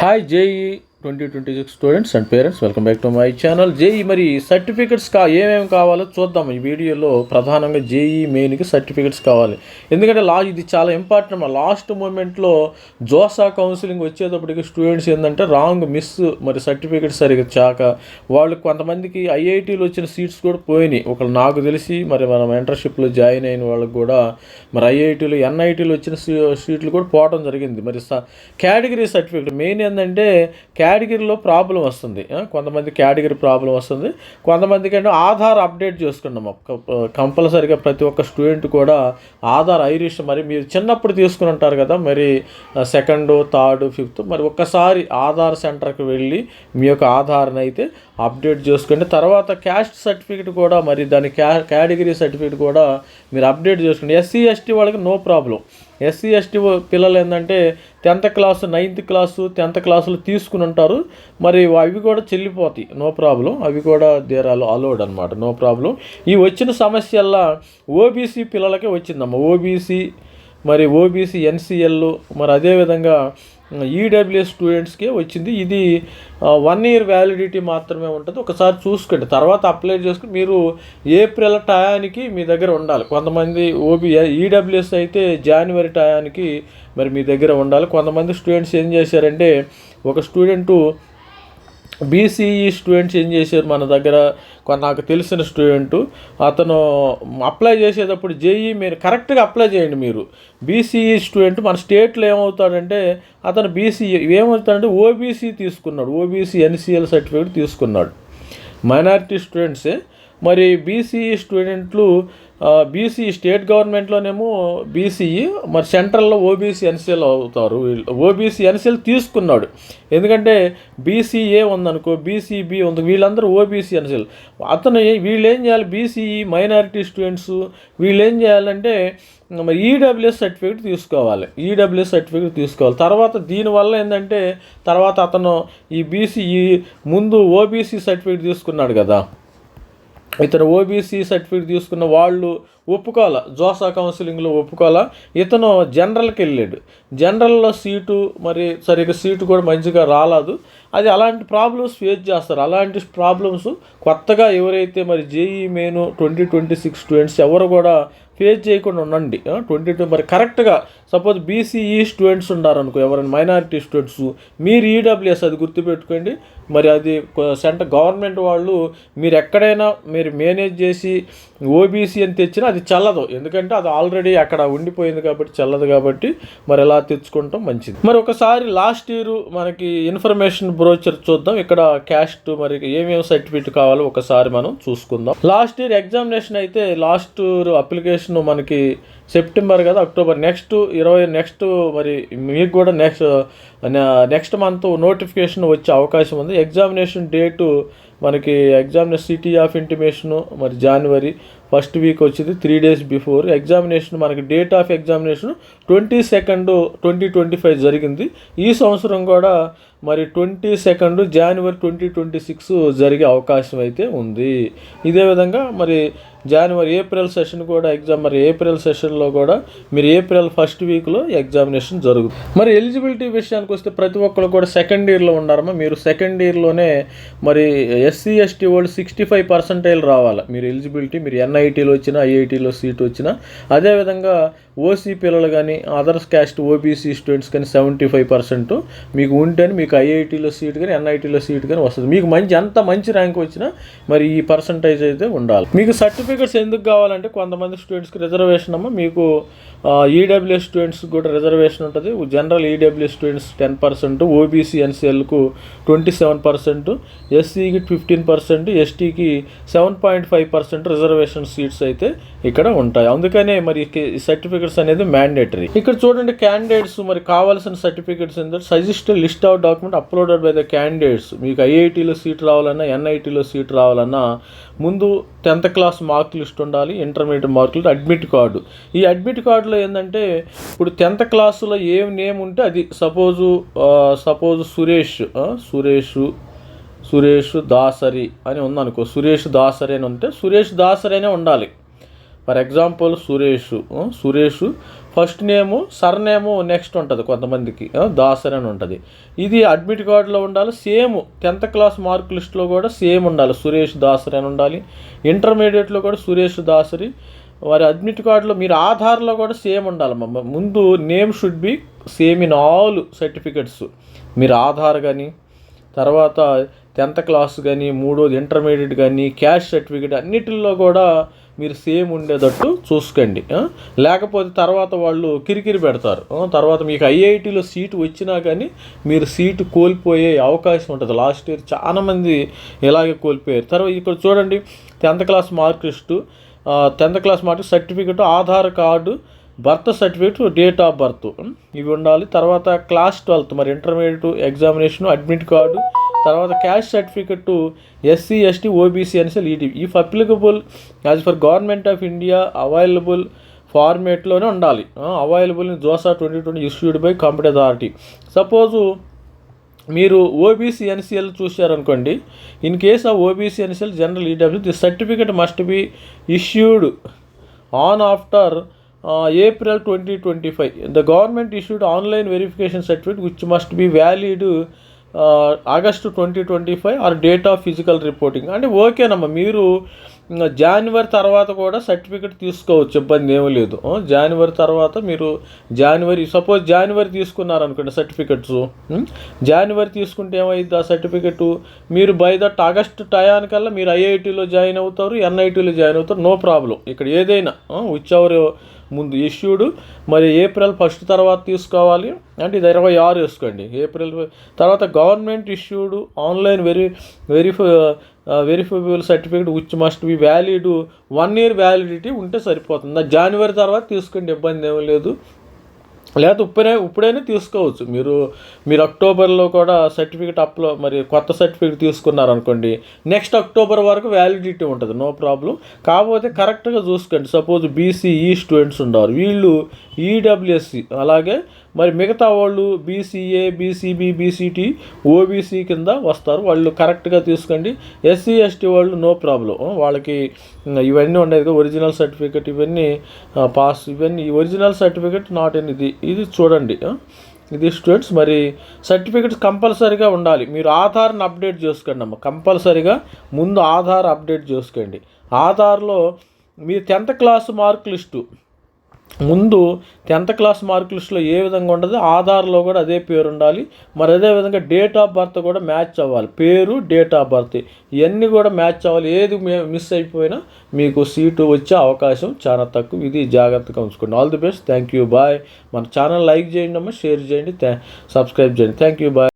Hi JE twenty twenty six students and parents welcome back to my channel. JE మరి certificates కా ఏమేమి కావాలో చూద్దాం. ఈ వీడియోలో ప్రధానంగా జేఈ మెయిన్కి సర్టిఫికెట్స్ కావాలి. ఎందుకంటే లా ఇది చాలా ఇంపార్టెంట్. లాస్ట్ మూమెంట్లో జోసా కౌన్సిలింగ్ వచ్చేటప్పటికి స్టూడెంట్స్ ఏంటంటే రాంగ్ మిస్ మరి సర్టిఫికెట్ సరిగ్గా చాక. వాళ్ళు కొంతమందికి ఐఐటీలో వచ్చిన సీట్స్ కూడా పోయినాయి. ఒకళ్ళు నాకు తెలిసి మరి మనం మెంటర్షిప్లో జాయిన్ అయిన వాళ్ళకి కూడా మరి ఐఐటీలో ఎన్ఐటీలో వచ్చిన సీట్లు కూడా పోవడం జరిగింది. మరి స కేటగిరీ సర్టిఫికెట్ మెయిన్ ఏంటంటే కేటగిరీలో ప్రాబ్లం వస్తుంది. కొంతమంది కేటగిరీ ప్రాబ్లం వస్తుంది. కొంతమందికి అంటే ఆధార్ అప్డేట్ చేసుకున్నాం కంపల్సరిగా ప్రతి ఒక్క స్టూడెంట్ కూడా ఆధార్ ఐరిష్ మరి మీరు చిన్నప్పుడు తీసుకుని ఉంటారు కదా మరి సెకండ్ థర్డ్ ఫిఫ్త్ మరి ఒక్కసారి ఆధార్ సెంటర్కి వెళ్ళి మీ యొక్క ఆధార్ని అయితే అప్డేట్ చేసుకోండి తర్వాత క్యాస్ట్ సర్టిఫికేట్ కూడా మరి దాని క్యా కేటగిరీ సర్టిఫికేట్ కూడా మీరు అప్డేట్ చేసుకోండి ఎస్సీ ఎస్టీ వాళ్ళకి నో ప్రాబ్లం. ఎస్సీ ఎస్టీ పిల్లలు ఏంటంటే tenth class ninth class tenth క్లాసులు తీసుకుని ఉంటారు. మరి అవి కూడా చెల్లిపోతాయి. No problem. అవి కూడా దేర్ అలో అలౌడ్ అనమాట నో ప్రాబ్లం. ఈ వచ్చిన సమస్యల్లా ఓబీసీ పిల్లలకే వచ్చిందమ్మా. ఓబీసీ మరి ఓబీసీ ఎన్సీఎల్ మరి అదేవిధంగా ఈడబ్ల్యూఎస్ స్టూడెంట్స్కే వచ్చింది. ఇది వన్ ఇయర్ వ్యాలిడిటీ మాత్రమే ఉంటుంది. ఒకసారి చూసుకోండి. తర్వాత అప్లై చేసుకుని మీరు ఏప్రిల్ టయానికి మీ దగ్గర ఉండాలి. కొంతమంది ఓబీ ఈడబ్ల్యూఎస్ అయితే జనవరి టయానికి మరి మీ దగ్గర ఉండాలి. కొంతమంది స్టూడెంట్స్ ఏం చేశారంటే ఒక స్టూడెంటు బీసీఈ స్టూడెంట్స్ ఏం చేశారు? మన దగ్గర నాకు తెలిసిన స్టూడెంట్ అతను అప్లై చేసేటప్పుడు జేఈ మీరు కరెక్ట్గా అప్లై చేయండి మీరు. బీసీఈ స్టూడెంట్ మన స్టేట్లో ఏమవుతాడంటే అతను బీసీఈ ఏమవుతాడంటే ఓబీసీ తీసుకున్నాడు. ఓబీసీ ఎన్సీఎల్ సర్టిఫికేట్ తీసుకున్నాడు. మైనారిటీ స్టూడెంట్సే మరి బీసీఈ స్టూడెంట్లు బీసీ స్టేట్ గవర్నమెంట్లోనేమో బీసీఈ మరి సెంట్రల్లో ఓబీసీ ఎన్సీఎల్ అవుతారు వీళ్ళు ఓబీసీ ఎన్సీఎల్ తీసుకున్నాడు ఎందుకంటే బీసీఏ ఉందనుకో బీసీబీ ఉంది వీళ్ళందరూ ఓబీసీ ఎన్సీఎల్ అతను వీళ్ళు ఏం చేయాలి బీసీఈ మైనారిటీ స్టూడెంట్స్ వీళ్ళు ఏం చేయాలంటే మరి ఈడబ్ల్యూఎస్ సర్టిఫికేట్ తీసుకోవాలి ఈడబ్ల్యూఎస్ సర్టిఫికేట్ తీసుకోవాలి తర్వాత దీనివల్ల ఏంటంటే తర్వాత అతను ఈ బీసీఈ ముందు ఓబీసీ సర్టిఫికేట్ తీసుకున్నాడు కదా ఇతను ఓబీసీ సర్టిఫికేట్ తీసుకున్న వాళ్ళు ఒప్పుకోవాల? జోసా కౌన్సిలింగ్లో ఒప్పుకోవాలా? ఇతను జనరల్కి వెళ్ళాడు. జనరల్లో సీటు మరి సరిగ్గా సీటు కూడా మంచిగా రాలేదు. అది అలాంటి ప్రాబ్లమ్స్ ఫేస్ చేస్తారు. అలాంటి ప్రాబ్లమ్స్ కొత్తగా ఎవరైతే మరి JE main twenty twenty six students ఎవరు కూడా ఫేస్ చేయకుండా ఉండండి. ట్వంటీ టూ మరి కరెక్ట్గా సపోజ్ బీసీఈ స్టూడెంట్స్ ఉన్నారనుకో ఎవరైనా మైనారిటీ స్టూడెంట్స్ మీరు ఈడబ్ల్యూఎస్ అది గుర్తుపెట్టుకోండి. మరి అది సెంటర్ గవర్నమెంట్ వాళ్ళు మీరు ఎక్కడైనా మీరు మేనేజ్ చేసి ఓబీసీ అని తెచ్చినా అది చల్లదు. ఎందుకంటే అది ఆల్రెడీ అక్కడ ఉండిపోయింది కాబట్టి చల్లదు కాబట్టి మరి ఎలా తెచ్చుకుంటాం? మంచిది. మరి ఒకసారి లాస్ట్ ఇయర్ మనకి ఇన్ఫర్మేషన్ బ్రోచర్ చూద్దాం. ఇక్కడ క్యాస్ట్ మరి ఏమేమి సర్టిఫికేట్ కావాలో ఒకసారి మనం చూసుకుందాం. లాస్ట్ ఇయర్ ఎగ్జామినేషన్ అయితే లాస్ట్ ఇయర్ అప్లికేషన్ మనకి సెప్టెంబర్ కదా అక్టోబర్. నెక్స్ట్ ఇరవై నెక్స్ట్ మరి మీకు కూడా నెక్స్ట్ నెక్స్ట్ మంత్ నోటిఫికేషన్ వచ్చే అవకాశం ఉంది. ఎగ్జామినేషన్ డేటు మనకి ఎగ్జామినేషన్ సిటీ ఆఫ్ ఇంటిమేషను మరి జనవరి ఫస్ట్ వీక్ వచ్చింది త్రీ డేస్ బిఫోర్. ఎగ్జామినేషన్ మనకి date of examination twenty second twenty twenty five జరిగింది. ఈ సంవత్సరం కూడా మరి ట్వంటీ సెకండ్ జనవరి ట్వంటీ ట్వంటీ సిక్స్ జరిగే అవకాశం అయితే ఉంది. ఇదే విధంగా మరి జనవరి ఏప్రిల్ సెషన్ కూడా ఎగ్జామ్ మరి ఏప్రిల్ సెషన్లో కూడా మీరు ఏప్రిల్ ఫస్ట్ వీక్లో ఎగ్జామినేషన్ జరుగుతుంది. మరి ఎలిజిబిలిటీ విషయానికి వస్తే ప్రతి ఒక్కరు కూడా సెకండ్ ఇయర్లో ఉన్నారమ్మా. మీరు సెకండ్ ఇయర్లోనే మరి ఎస్సీ ఎస్టీ వాళ్ళు సిక్స్టీ ఫైవ్ పర్సెంటైల్ రావాలి. మీరు ఎలిజిబిలిటీ మీరు ఎన్ఐటీలో వచ్చినా ఐఐటీలో సీట్ వచ్చినా. అదేవిధంగా ఓసీ పిల్లలు కానీ అదర్స్ క్యాస్ట్ ఓబీసీ స్టూడెంట్స్ కానీ సెవెంటీ ఫైవ్ పర్సెంట్ మీకు ఉంటేనే మీకు ఐఐటీలో సీట్ కానీ ఎన్ఐటీలో సీట్ కానీ వస్తుంది. మీకు మంచి ఎంత మంచి ర్యాంక్ వచ్చినా మరి ఈ పర్సంటేజ్ అయితే ఉండాలి. మీకు సర్టిఫికెట్స్ ఎందుకు కావాలంటే కొంతమంది స్టూడెంట్స్కి రిజర్వేషన్ అమ్మ. మీకు ఈడబ్ల్యూఎస్ స్టూడెంట్స్ కూడా రిజర్వేషన్ ఉంటుంది. General EWS students ten percent OBC ఎన్సీఎల్కు twenty seven percent ఎస్సీకి ఫిఫ్టీన్ పర్సెంట్ ఎస్టీకి seven point five percent reservation seats అయితే ఇక్కడ ఉంటాయి. అందుకనే మరి సర్టిఫికెట్స్ అనేది మ్యాండేటరీ ఇక్కడ చూడండి క్యాండిడేట్స్ మరి కావాల్సిన సర్టిఫికెట్స్ ఏంటంటే suggest list of document uploaded by the candidates మీకు ఐఐటీలో సీట్ రావాలన్నా ఎన్ఐటీలో సీట్ రావాలన్నా ముందు టెన్త్ క్లాస్ మార్క్ లిస్ట్ ఉండాలి ఇంటర్మీడియట్ మార్కులు అడ్మిట్ కార్డు. ఈ అడ్మిట్ కార్డులో ఏంటంటే ఇప్పుడు టెన్త్ క్లాసులో ఏం నేమ్ ఉంటే అది సపోజు సపోజ్ సురేష్ సురేష్ సురేష్ దాసరి అని ఉందనుకో సురేష్ దాసరి అని ఉంటే సురేష్ దాసరి అనే ఉండాలి. For example Suresh Suresh first name surname next ఉంటుంది కొంతమందికి దాసర్ దాసరి అని ఉంటుంది. ఇది అడ్మిట్ కార్డులో ఉండాలి సేమ్ టెన్త్ క్లాస్ మార్క్ లిస్ట్లో కూడా సేమ్ ఉండాలి సురేష్ దాసరి అని ఉండాలి. ఇంటర్మీడియట్లో కూడా సురేష్ దాసరి వారి అడ్మిట్ కార్డులో మీరు ఆధార్లో కూడా సేమ్ ఉండాలి మమ్మ ముందు name should be same in all certificates మీరు ఆధార్ కానీ తర్వాత టెన్త్ క్లాస్ కానీ మూడోది ఇంటర్మీడియట్ కానీ క్యాష్ సర్టిఫికేట్ అన్నిటిల్లో కూడా మీరు సేమ్ ఉండేటట్టు చూసుకోండి. లేకపోతే తర్వాత వాళ్ళు కిరికిరి పెడతారు. తర్వాత మీకు ఐఐటిలో సీటు వచ్చినా కానీ మీరు సీటు కోల్పోయే అవకాశం ఉంటుంది. లాస్ట్ ఇయర్ చాలామంది ఇలాగే కోల్పోయారు. తర్వాత ఇక్కడ చూడండి tenth class mark list. Tenth class mark certificate Aadhaar card birth certificate date of birth. ఇవి ఉండాలి. తర్వాత క్లాస్ ట్వెల్త్ మరి ఇంటర్మీడియట్ ఎగ్జామినేషన్ అడ్మిట్ కార్డు తర్వాత caste certificate SC ST OBC అనేసి ETV if applicable as per government of India available ఫార్మేట్లోనే ఉండాలి. Available in JoSAA twenty twenty issued by competent authority suppose మీరు OBC NCL చూశారనుకోండి in case of OBC NCL general EW the certificate must be issued on after April twenty twenty five the government issued online verification certificate which must be valid August twenty twenty five or date of physical reporting. అంటే ఓకేనమ్మా మీరు January జనవరి తర్వాత కూడా certificate తీసుకోవచ్చు ఇబ్బంది ఏమీ లేదు. జనవరి తర్వాత మీరు జనవరి సపోజ్ జనవరి తీసుకున్నారనుకోండి సర్టిఫికెట్స్ జనవరి తీసుకుంటే ఏమైంది ఆ సర్టిఫికెట్ మీరు బై దట్ ఆగస్ట్ టయానికల్లా మీరు ఐఐటీలో జాయిన్ అవుతారు ఎన్ఐటీలో జాయిన్ అవుతారు నో ప్రాబ్లం ఇక్కడ ఏదైనా విచ్ ముందు ఇష్యూడ్ మరి ఏప్రిల్ ఫస్ట్ తర్వాత తీసుకోవాలి. అంటే ఇది ఇరవై ఆరు వేసుకోండి. ఏప్రిల్ తర్వాత government issued online veri verify verifiable certificate which must be valid one year validity ఉంటే సరిపోతుంది. జనవరి తర్వాత తీసుకోండి ఇబ్బంది ఏమీ లేదు. లేకపోతే ఇప్పుడే ఇప్పుడైనా తీసుకోవచ్చు. మీరు మీరు అక్టోబర్లో కూడా సర్టిఫికేట్ అప్లో మరి కొత్త సర్టిఫికేట్ తీసుకున్నారనుకోండి నెక్స్ట్ అక్టోబర్ వరకు వ్యాలిడిటీ ఉంటుంది నో ప్రాబ్లం. కాకపోతే కరెక్ట్గా చూసుకోండి. సపోజ్ బీసీఈ స్టూడెంట్స్ ఉండరు. వీళ్ళు ఈడబ్ల్యూఎస్సి అలాగే మరి మిగతా వాళ్ళు బీసీఏ బీసీబీ బీసీటీ ఓబీసీ కింద వస్తారు. వాళ్ళు కరెక్ట్గా తీసుకోండి. ఎస్సీ ఎస్టీ వాళ్ళు నో ప్రాబ్లం వాళ్ళకి ఇవన్నీ ఉండేది కదా ఒరిజినల్ సర్టిఫికేట్ ఇవన్నీ పాస్ ఇవన్నీ. ఈ ఒరిజినల్ సర్టిఫికెట్ నాట్ ఎన్ ఇది. ఇది చూడండి ఇది స్టూడెంట్స్ మరి సర్టిఫికెట్స్ కంపల్సరీగా ఉండాలి. మీరు ఆధార్ని అప్డేట్ చేసుకోండి అమ్మ. కంపల్సరీగా ముందు ఆధార్ అప్డేట్ చేసుకోండి. ఆధార్లో మీ టెన్త్ క్లాస్ మార్క్ లిస్టు. ముందు టెన్త్ క్లాస్ మార్క్ లిస్ట్లో ఏ విధంగా ఉండదు ఆధార్లో కూడా అదే పేరు ఉండాలి. మరి అదే విధంగా డేట్ ఆఫ్ బర్త్ కూడా మ్యాచ్ అవ్వాలి. పేరు డేట్ ఆఫ్ బర్త్ ఇవన్నీ కూడా మ్యాచ్ అవ్వాలి. ఏది మిస్ అయిపోయినా మీకు సీటు వచ్చే అవకాశం చాలా తక్కువ. ఇది జాగ్రత్తగా ఉంచుకోండి. All the best thank you bye మన ఛానల్ లైక్ చేయండి అమ్మా షేర్ చేయండి. సబ్స్క్రైబ్ చేయండి. Thank you bye